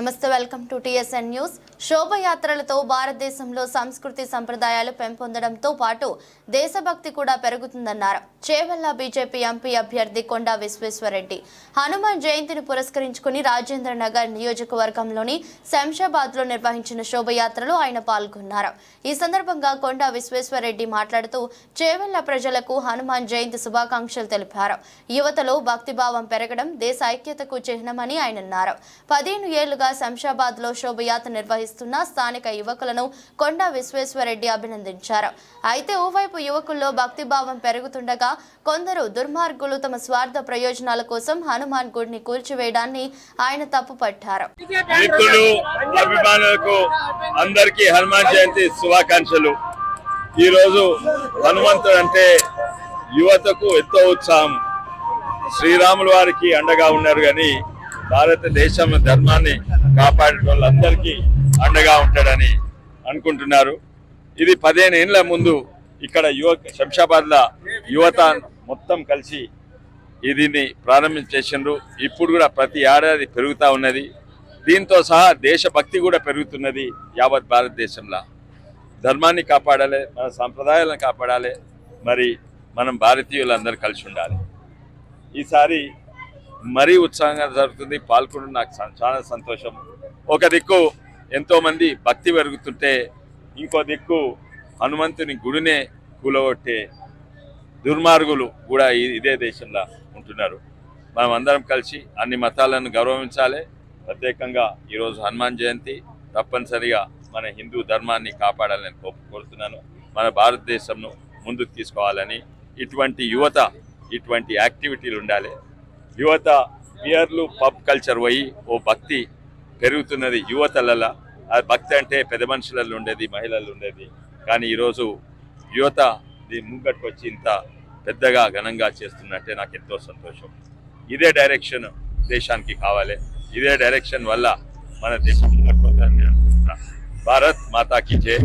నమస్తే welcome to TSN news. శోభయాత్రలతో భారతదేశంలో సంస్కృతి సంప్రదాయాలు పెంపొందడంతో పాటు దేశభక్తి కూడా పెరుగుతుందన్నారు. చేవెళ్ళ బీజేపీ ఎంపీ అభ్యర్థి కొండా విశ్వేశ్వరరెడ్డి. హనుమాన్ జయంతిని పురస్కరించుకుని రాజేంద్ర నగర్ నియోజకవర్గంలోని శంషాబాద్లో నిర్వహించిన శోభయాత్రలో ఆయన పాల్గొన్నారు. ఈ సందర్భంగా కొండా విశ్వేశ్వరరెడ్డి మాట్లాడుతూ చేవెళ్ళ ప్రజలకు హనుమాన్ జయంతి శుభాకాంక్షలు తెలిపారు. యువతలో భక్తిభావం పెరగడం దేశ ఐక్యతకు చిహ్నమని ఆయన అన్నారు. పదిహేను ఏళ్ళుగా శంషాబాద్లో శోభయాత్ర నిర్వహిస్తున్న స్థానిక యువకులను కొండా విశ్వేశ్వరరెడ్డి అభినందించారు. అయితే ఓవైపు యువకుల్లో భక్తిభావం పెరుగుతుండగా కొందరు దుర్మార్గులు తమ స్వార్థ ప్రయోజనాల కోసం హనుమాన్ గుడిని కూల్చివేయడాన్ని ఆయన తప్పుపట్టారు. పట్టారు అందరికీ హనుమాన్ జయంతి శుభాకాంక్షలు. ఈ రోజు హనుమంతుడు అంటే యువతకు ఎంతో ఉత్సాహం. శ్రీరాములు వారికి అండగా ఉన్నారు కానీ భారతదేశం ధర్మాన్ని కాపాడే వాళ్ళందరికీ అండగా ఉంటాడని అనుకుంటున్నారు. ఇది పదిహేను ఏళ్ళ ముందు ఇక్కడ యువ శంషాబాద్లో యువత మొత్తం కలిసి దీన్ని ప్రారంభించేసిండ్రు ఇప్పుడు కూడా ప్రతి ఏడాది పెరుగుతూ ఉన్నది. దీంతో సహా దేశభక్తి కూడా పెరుగుతున్నది యావత్ భారతదేశంలో. ధర్మాన్ని కాపాడాలి మన సాంప్రదాయాలను కాపాడాలి. మరి మనం భారతీయులందరూ కలిసి ఉండాలి. ఈసారి మరీ ఉత్సాహంగా జరుగుతుంది. పాల్గొనడం నాకు చాలా సంతోషం. ఒక దిక్కు ఎంతోమంది భక్తి పెరుగుతుంటే ఇంకో దిక్కు హనుమంతుని గుడినే కూలగొట్టే దుర్మార్గులు కూడా ఇదే దేశంలో ఉంటున్నారు. మనం అందరం కలిసి అన్ని మతాలను గౌరవించాలి. ప్రత్యేకంగా ఈరోజు హనుమాన్ జయంతి తప్పనిసరిగా మన హిందూ ధర్మాన్ని కాపాడాలని కోరుతున్నాను. మన భారతదేశంను ముందుకు తీసుకోవాలని ఇటువంటి యువత ఇటువంటి యాక్టివిటీలు ఉండాలి. యువత బియర్లు పబ్ కల్చర్ పోయి ఓ భక్తి పెరుగుతున్నది యువతలలో ఆ భక్తి అంటే పెద్ద మనుషులలో ఉండేది మహిళలు ఉండేది. కానీ ఈరోజు యువత దీని ముంగట్టు వచ్చి ఇంత పెద్దగా ఘనంగా చేస్తున్నట్టే నాకు ఎంతో సంతోషం. ఇదే డైరెక్షన్ దేశానికి కావాలి. ఇదే డైరెక్షన్ వల్ల మన దేశం ముంగట్టుకోవాలని అనుకుంటున్నా. భారత్ మాతాకి జయ